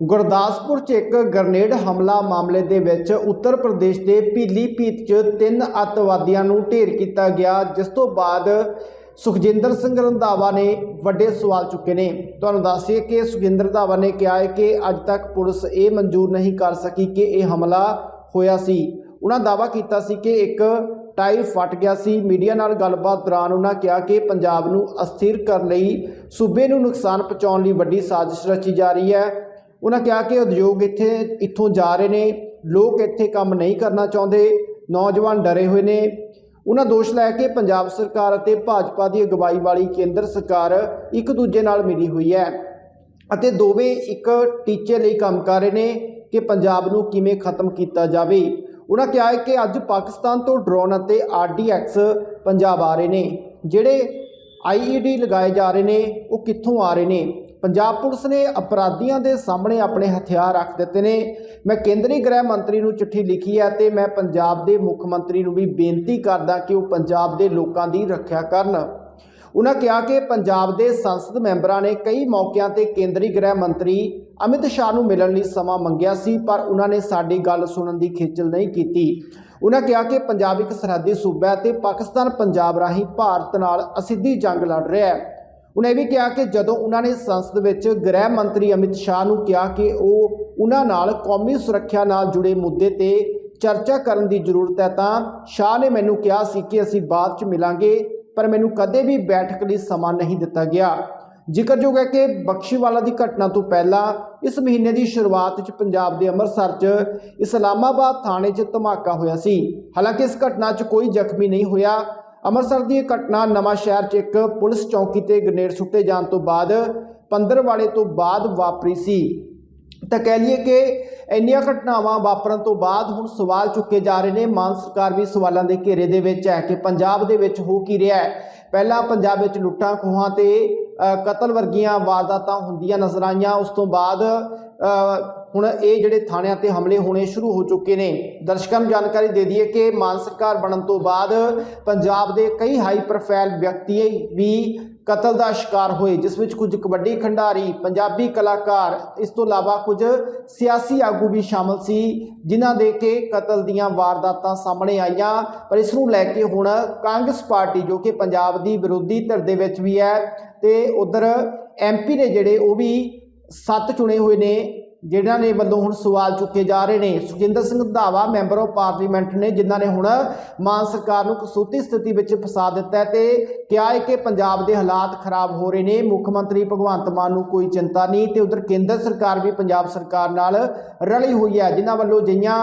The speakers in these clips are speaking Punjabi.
ਗੁਰਦਾਸਪੁਰ 'ਚ ਇੱਕ ਗ੍ਰਨੇਡ ਹਮਲਾ ਮਾਮਲੇ ਦੇ ਵਿੱਚ ਉੱਤਰ ਪ੍ਰਦੇਸ਼ ਦੇ ਪੀਲੀਭੀਤ 'ਚ ਤਿੰਨ ਅੱਤਵਾਦੀਆਂ ਨੂੰ ਢੇਰ ਕੀਤਾ ਗਿਆ, ਜਿਸ ਤੋਂ ਬਾਅਦ ਸੁਖਜਿੰਦਰ ਸਿੰਘ ਰੰਧਾਵਾ ਨੇ ਵੱਡੇ ਸਵਾਲ ਚੁੱਕੇ ਨੇ। ਤੁਹਾਨੂੰ ਦੱਸੀਏ ਕਿ ਸੁਖਜਿੰਦਰ ਰੰਧਾਵਾ ਨੇ ਕਿਹਾ ਹੈ ਕਿ ਅੱਜ ਤੱਕ ਪੁਲਿਸ ਇਹ ਮਨਜ਼ੂਰ ਨਹੀਂ ਕਰ ਸਕੀ ਕਿ ਇਹ ਹਮਲਾ ਹੋਇਆ ਸੀ। ਉਹਨਾਂ ਦਾਅਵਾ ਕੀਤਾ ਸੀ ਕਿ ਇੱਕ ਟਾਇਰ ਫਟ ਗਿਆ ਸੀ। ਮੀਡੀਆ ਨਾਲ ਗੱਲਬਾਤ ਦੌਰਾਨ ਉਹਨਾਂ ਕਿਹਾ ਕਿ ਪੰਜਾਬ ਨੂੰ ਅਸਥਿਰ ਕਰਨ ਲਈ ਸੂਬੇ ਨੂੰ ਨੁਕਸਾਨ ਪਹੁੰਚਾਉਣ ਲਈ ਵੱਡੀ ਸਾਜ਼ਿਸ਼ ਰਚੀ ਜਾ ਰਹੀ ਹੈ। ਉਹਨਾਂ ਕਿਹਾ ਕਿ ਉਦਯੋਗ ਇੱਥੇ, ਇੱਥੋਂ ਜਾ ਰਹੇ ਨੇ, ਲੋਕ ਇੱਥੇ ਕੰਮ ਨਹੀਂ ਕਰਨਾ ਚਾਹੁੰਦੇ, ਨੌਜਵਾਨ ਡਰੇ ਹੋਏ ਨੇ। ਉਹਨਾਂ ਦੋਸ਼ ਲਾਇਆ ਕਿ ਪੰਜਾਬ ਸਰਕਾਰ ਅਤੇ ਭਾਜਪਾ ਦੀ ਅਗਵਾਈ ਵਾਲੀ ਕੇਂਦਰ ਸਰਕਾਰ ਇੱਕ ਦੂਜੇ ਨਾਲ ਮਿਲੀ ਹੋਈ ਹੈ ਅਤੇ ਦੋਵੇਂ ਇੱਕ ਟੀਚੇ ਲਈ ਕੰਮ ਕਰ ਰਹੇ ਨੇ ਕਿ ਪੰਜਾਬ ਨੂੰ ਕਿਵੇਂ ਖਤਮ ਕੀਤਾ ਜਾਵੇ। ਉਹਨਾਂ ਕਿਹਾ ਹੈ ਕਿ ਅੱਜ ਪਾਕਿਸਤਾਨ ਤੋਂ ਡਰੋਨ ਅਤੇ ਆਰਡੀਐਕਸ ਪੰਜਾਬ ਆ ਰਹੇ ਨੇ। ਜਿਹੜੇ ਆਈਈਡੀ ਲਗਾਏ ਜਾ ਰਹੇ ਨੇ, ਉਹ ਕਿੱਥੋਂ ਆ ਰਹੇ ਨੇ? ਪੰਜਾਬ ਪੁਲਿਸ ਨੇ ਅਪਰਾਧੀਆਂ ਦੇ ਸਾਹਮਣੇ ਆਪਣੇ ਹਥਿਆਰ ਰੱਖ ਦਿੱਤੇ ਨੇ। ਮੈਂ ਕੇਂਦਰੀ ਗ੍ਰਹਿ ਮੰਤਰੀ ਨੂੰ ਚਿੱਠੀ ਲਿਖੀ ਹੈ ਤੇ ਮੈਂ ਪੰਜਾਬ ਦੇ ਮੁੱਖ ਮੰਤਰੀ ਨੂੰ ਵੀ ਬੇਨਤੀ ਕਰਦਾ ਕਿ ਉਹ ਪੰਜਾਬ ਦੇ ਲੋਕਾਂ ਦੀ ਰੱਖਿਆ ਕਰਨ। ਉਹਨਾਂ ਕਿਹਾ ਕਿ ਪੰਜਾਬ ਦੇ ਸੰਸਦ ਮੈਂਬਰਾਂ ਨੇ ਕਈ ਮੌਕਿਆਂ ਤੇ ਕੇਂਦਰੀ ਗ੍ਰਹਿ ਮੰਤਰੀ ਅਮਿਤ ਸ਼ਾਹ ਨੂੰ ਮਿਲਣ ਲਈ ਸਮਾਂ ਮੰਗਿਆ ਸੀ, ਪਰ ਉਹਨਾਂ ਨੇ ਸਾਡੀ ਗੱਲ ਸੁਣਨ ਦੀ ਖੇਚਲ ਨਹੀਂ ਕੀਤੀ। ਉਹਨਾਂ ਕਿਹਾ ਕਿ ਪੰਜਾਬ ਇੱਕ ਸਰਹੱਦੀ ਸੂਬਾ ਹੈ ਤੇ ਪਾਕਿਸਤਾਨ ਪੰਜਾਬ ਰਾਹੀਂ ਭਾਰਤ ਨਾਲ ਅਸਿੱਧੀ ਜੰਗ ਲੜ ਰਿਹਾ ਹੈ। ਉਹਨੇ ਇਹ ਵੀ ਕਿਹਾ ਕਿ ਜਦੋਂ ਉਹਨਾਂ ਨੇ ਸੰਸਦ ਵਿੱਚ ਗ੍ਰਹਿ ਮੰਤਰੀ ਅਮਿਤ ਸ਼ਾਹ ਨੂੰ ਕਿਹਾ ਕਿ ਉਹ ਉਹਨਾਂ ਨਾਲ ਕੌਮੀ ਸੁਰੱਖਿਆ ਨਾਲ ਜੁੜੇ ਮੁੱਦੇ ਤੇ ਚਰਚਾ ਕਰਨ ਦੀ ਜ਼ਰੂਰਤ ਹੈ ਤਾਂ ਸ਼ਾਹ ਨੇ ਮੈਨੂੰ ਕਿਹਾ ਸੀ ਕਿ ਅਸੀਂ ਬਾਅਦ ਚ ਮਿਲਾਂਗੇ, ਪਰ ਮੈਨੂੰ ਕਦੇ ਵੀ ਬੈਠਕ ਲਈ ਸਮਾਂ ਨਹੀਂ ਦਿੱਤਾ ਗਿਆ। ਜ਼ਿਕਰਯੋਗ ਹੈ ਕਿ ਬਖਸ਼ੀਵਾਲਾ ਦੀ ਘਟਨਾ ਤੋਂ ਪਹਿਲਾਂ ਇਸ ਮਹੀਨੇ ਦੀ ਸ਼ੁਰੂਆਤ 'ਚ ਪੰਜਾਬ ਦੇ ਅੰਮ੍ਰਿਤਸਰ 'ਚ ਇਸਲਾਮਾਬਾਦ ਥਾਣੇ 'ਚ ਧਮਾਕਾ ਹੋਇਆ ਸੀ। ਹਾਲਾਂਕਿ ਇਸ ਘਟਨਾ 'ਚ ਕੋਈ ਜ਼ਖਮੀ ਨਹੀਂ ਹੋਇਆ। ਅੰਮ੍ਰਿਤਸਰ ਦੀ ਇਹ ਘਟਨਾ ਨਵਾਂ ਸ਼ਹਿਰ 'ਚ ਇੱਕ ਪੁਲਿਸ ਚੌਕੀ ਤੇ ਗ੍ਰਨੇਡ ਸੁੱਟੇ ਜਾਣ ਤੋਂ ਬਾਅਦ ਪੰਦਰਵਾੜੇ ਤੋਂ ਬਾਅਦ ਵਾਪਰੀ ਸੀ। ਤਾਂ ਕਹਿ ਲਈਏ ਕਿ ਇੰਨੀਆਂ ਘਟਨਾਵਾਂ ਵਾਪਰਨ ਤੋਂ ਬਾਅਦ ਹੁਣ ਸਵਾਲ ਚੁੱਕੇ ਜਾ ਰਹੇ ਨੇ। ਮਾਨ ਸਰਕਾਰ ਵੀ ਸਵਾਲਾਂ ਦੇ ਘੇਰੇ ਦੇ ਵਿੱਚ ਹੈ ਕਿ ਪੰਜਾਬ ਦੇ ਵਿੱਚ ਹੋ ਕੀ ਰਿਹਾ ਹੈ। ਪਹਿਲਾਂ ਪੰਜਾਬ ਵਿੱਚ ਲੁੱਟਾਂ ਖੋਹਾਂ ਤੇ ਕਤਲ ਵਰਗੀਆਂ ਵਾਰਦਾਤਾਂ ਹੁੰਦੀਆਂ ਨਜ਼ਰ ਆਈਆਂ। ਉਸ ਤੋਂ ਬਾਅਦ ਹੁਣ ਇਹ ਜਿਹੜੇ ਥਾਣਿਆਂ ਤੇ ਹਮਲੇ ਹੋਣੇ ਸ਼ੁਰੂ ਹੋ ਚੁੱਕੇ ਨੇ, ਦਰਸ਼ਕਾਂ ਨੂੰ ਜਾਣਕਾਰੀ ਦੇ ਦਈਏ ਕਿ ਮਾਨ ਸਰਕਾਰ ਬਣਨ ਤੋਂ ਬਾਅਦ ਪੰਜਾਬ ਦੇ ਕਈ ਹਾਈ ਪ੍ਰੋਫਾਈਲ ਵਿਅਕਤੀ ਵੀ ਕਤਲ ਦਾ ਸ਼ਿਕਾਰ ਹੋਏ, ਜਿਸ ਵਿੱਚ ਕੁਝ ਕਬੱਡੀ ਖਿਡਾਰੀ, ਪੰਜਾਬੀ ਕਲਾਕਾਰ, ਇਸ ਤੋਂ ਇਲਾਵਾ ਕੁਝ ਸਿਆਸੀ ਆਗੂ ਵੀ ਸ਼ਾਮਲ ਸੀ, ਜਿਨ੍ਹਾਂ ਦੇ ਕੇ ਕਤਲ ਦੀਆਂ ਵਾਰਦਾਤਾਂ ਸਾਹਮਣੇ ਆਈਆਂ। ਪਰ ਇਸ ਨੂੰ ਲੈ ਕੇ ਹੁਣ ਕਾਂਗਰਸ ਪਾਰਟੀ, ਜੋ ਕਿ ਪੰਜਾਬ ਦੀ ਵਿਰੋਧੀ ਧਿਰ ਦੇ ਵਿੱਚ ਵੀ ਹੈ, ਤੇ ਉਧਰ ਐਮਪੀ ਨੇ ਜਿਹੜੇ ਉਹ ਵੀ ਸੱਤ ਚੁਣੇ ਹੋਏ ਨੇ ਜਿਨ੍ਹਾਂ ਨੇ ਵੱਲੋਂ ਹੁਣ ਸਵਾਲ ਚੁੱਕੇ ਜਾ ਰਹੇ ਨੇ। Sukhjinder Singh Randhawa member of parliament ਨੇ, ਜਿਨ੍ਹਾਂ ਨੇ ਹੁਣ ਮਾਨ ਸਰਕਾਰ ਨੂੰ ਕਸੂਤੀ ਸਥਿਤੀ ਵਿੱਚ ਫਸਾ ਦਿੱਤਾ ਹੈ ਤੇ ਕਿਹਾ ਹੈ ਕਿ ਪੰਜਾਬ ਦੇ ਹਾਲਾਤ ਖਰਾਬ ਹੋ ਰਹੇ ਨੇ। ਮੁੱਖ ਮੰਤਰੀ ਭਗਵੰਤ ਮਾਨ ਨੂੰ ਕੋਈ ਚਿੰਤਾ ਨਹੀਂ ਤੇ ਉਧਰ ਕੇਂਦਰ ਸਰਕਾਰ ਵੀ ਪੰਜਾਬ ਸਰਕਾਰ ਨਾਲ ਰਲੀ ਹੋਈ ਹੈ, ਜਿਨ੍ਹਾਂ ਵੱਲੋਂ ਜਿਹੀਆਂ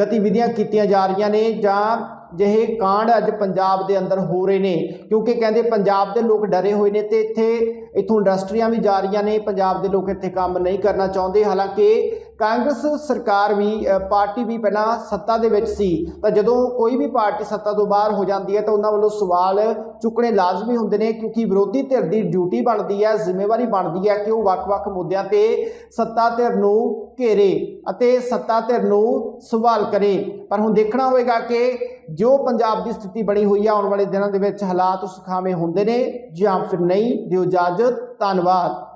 ਗਤੀਵਿਧੀਆਂ ਕੀਤੀਆਂ ਜਾ ਰਹੀਆਂ ਨੇ ਜਾਂ ਜਿਹੇ ਕਾਂਡ ਅੱਜ ਪੰਜਾਬ ਦੇ ਅੰਦਰ ਹੋ ਰਹੇ ਨੇ, ਕਿਉਂਕਿ ਕਹਿੰਦੇ ਪੰਜਾਬ ਦੇ ਲੋਕ ਡਰੇ ਹੋਏ ਨੇ ਤੇ ਇੱਥੇ, ਇਥੋਂ ਇੰਡਸਟਰੀਆਂ ਵੀ ਜਾ ਰਹੀਆਂ ਨੇ, ਪੰਜਾਬ ਦੇ ਲੋਕ ਇੱਥੇ ਕੰਮ ਨਹੀਂ ਕਰਨਾ ਚਾਹੁੰਦੇ। ਹਾਲਾਂਕਿ ਕਾਂਗਰਸ ਸਰਕਾਰ ਵੀ ਪਾਰਟੀ ਵੀ ਪਹਿਲਾਂ ਸੱਤਾ ਦੇ ਵਿੱਚ ਸੀ, ਤਾਂ ਜਦੋਂ ਕੋਈ ਵੀ ਪਾਰਟੀ ਸੱਤਾ ਤੋਂ ਬਾਹਰ ਹੋ ਜਾਂਦੀ ਹੈ ਤਾਂ ਉਹਨਾਂ ਵੱਲੋਂ ਸਵਾਲ ਚੁੱਕਣੇ ਲਾਜ਼ਮੀ ਹੁੰਦੇ ਨੇ, ਕਿਉਂਕਿ ਵਿਰੋਧੀ ਧਿਰ ਦੀ ਡਿਊਟੀ ਬਣਦੀ ਹੈ, ਜ਼ਿੰਮੇਵਾਰੀ ਬਣਦੀ ਹੈ ਕਿ ਉਹ ਵੱਖ-ਵੱਖ ਮੁੱਦਿਆਂ ਤੇ ਸੱਤਾ ਧਿਰ ਨੂੰ ਘੇਰੇ ਅਤੇ ਸੱਤਾ ਧਿਰ ਨੂੰ ਸੰਭਾਲ ਕਰੇ। ਪਰ ਹੁਣ ਦੇਖਣਾ ਹੋਵੇਗਾ ਕਿ ਜੋ ਪੰਜਾਬ ਦੀ ਸਥਿਤੀ ਬਣੀ ਹੋਈ ਹੈ ਆਉਣ ਵਾਲੇ ਦਿਨਾਂ ਦੇ ਵਿੱਚ ਹਾਲਾਤ ਸੁਖਾਵੇਂ ਹੁੰਦੇ ਨੇ ਜਾਂ ਫਿਰ ਨਹੀਂ। ਦਿਓ ਇਜਾਜ਼ਤ, ਧੰਨਵਾਦ।